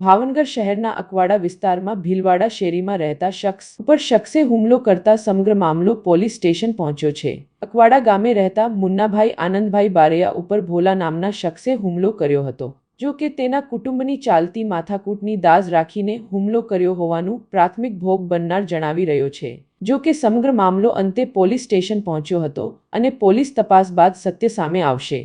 ભાવનગર શહેરના અકવાડા વિસ્તારમાં ભીલવાડા શેરીમાં રહેતા શખ્સ ઉપર શખ્સે હુમલો કરતા સમગ્ર મામલો પોલીસ સ્ટેશન પહોંચ્યો છે. અકવાડા ગામે રહેતા મુન્નાભાઈ આનંદભાઈ બારૈયા ઉપર ભોલા નામના શખ્સે હુમલો કર્યો હતો. જો કે તેના કુટુંબની ચાલતી માથાકૂટની દાઝ રાખીને હુમલો કર્યો હોવાનું પ્રાથમિક ભોગ બનનાર જણાવી રહ્યો છે. જો કે સમગ્ર મામલો અંતે પોલીસ સ્ટેશન પહોંચ્યો હતો અને પોલીસ તપાસ બાદ સત્ય સામે આવશે.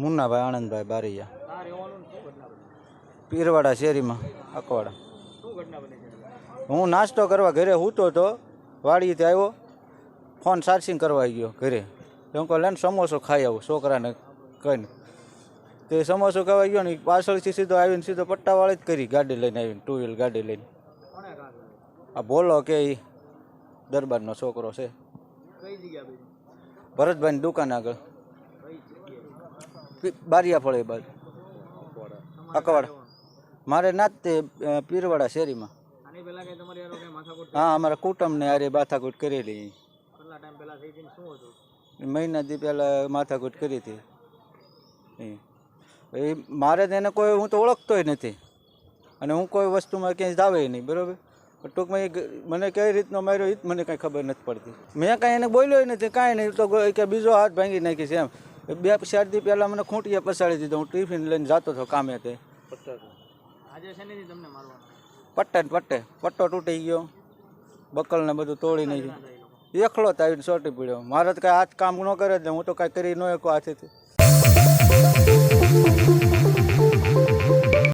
મુન્નાભાઈ આનંદભાઈ બારૈયા. પીરવાડા શેરીમાં, અકવાડા. હું નાસ્તો કરવા ઘરે સૂતો હતો વાડીથી આવ્યો, ફોન ચાર્જિંગ કરવા આવી ગયો ઘરે. એમ કહો લઈને સમોસો ખાઈ આવું, છોકરાને કહીને. તે સમોસો ખાવા ગયો ને પાછળથી સીધો આવીને સીધો પટ્ટાવાળી જ કરી, ગાડી લઈને આવીને ટુ વ્હીલ ગાડી લઈને. આ બોલો કે દરબારનો છોકરો છે. ભરતભાઈની દુકાન આગળ. બારિયા ફળે બાજુ. અકવાડ. મારે ના તે પીરવાડા શેરીમાં. કઈ કઈ હા અમારા કુટુંબને આરે માથાકૂટ કરેલી. ને મહિના દી પહેલાં માથાકૂટ કરી હતી. એ. મારે તો એને કોઈ હું તો ઓળખતોય નથી. અને હું કોઈ વસ્તુમાં ક્યાંય જાવે નહીં બરાબર? ટૂંકમાં એ મને કઈ રીતનો માર્યો એ જ મને કાંઈ ખબર નથી પડતી. મેં કાંઈ એને બોલ્યો નથી કાંઈ નહીં. તો કે બીજો હાથ ભાંગી નાખી છે એમ. બે ચાર દી પહેલાં મને ખૂંટીએ પસાડી દીધો. હું ટિફિન લઈને જતો હતો કામે તે. છે તમને મારવાના? પટ્ટે પટ્ટે. પટ્ટો તૂટી ગયો. બકલ ને બધું તોડી નાખ્યું. એકલો જ આવીને ચોટી પડ્યો. મારે તો કાંઈ હાથ કામ ન કરે જ ને હું તો કાંઈ કરી ન શકો હાથેથી.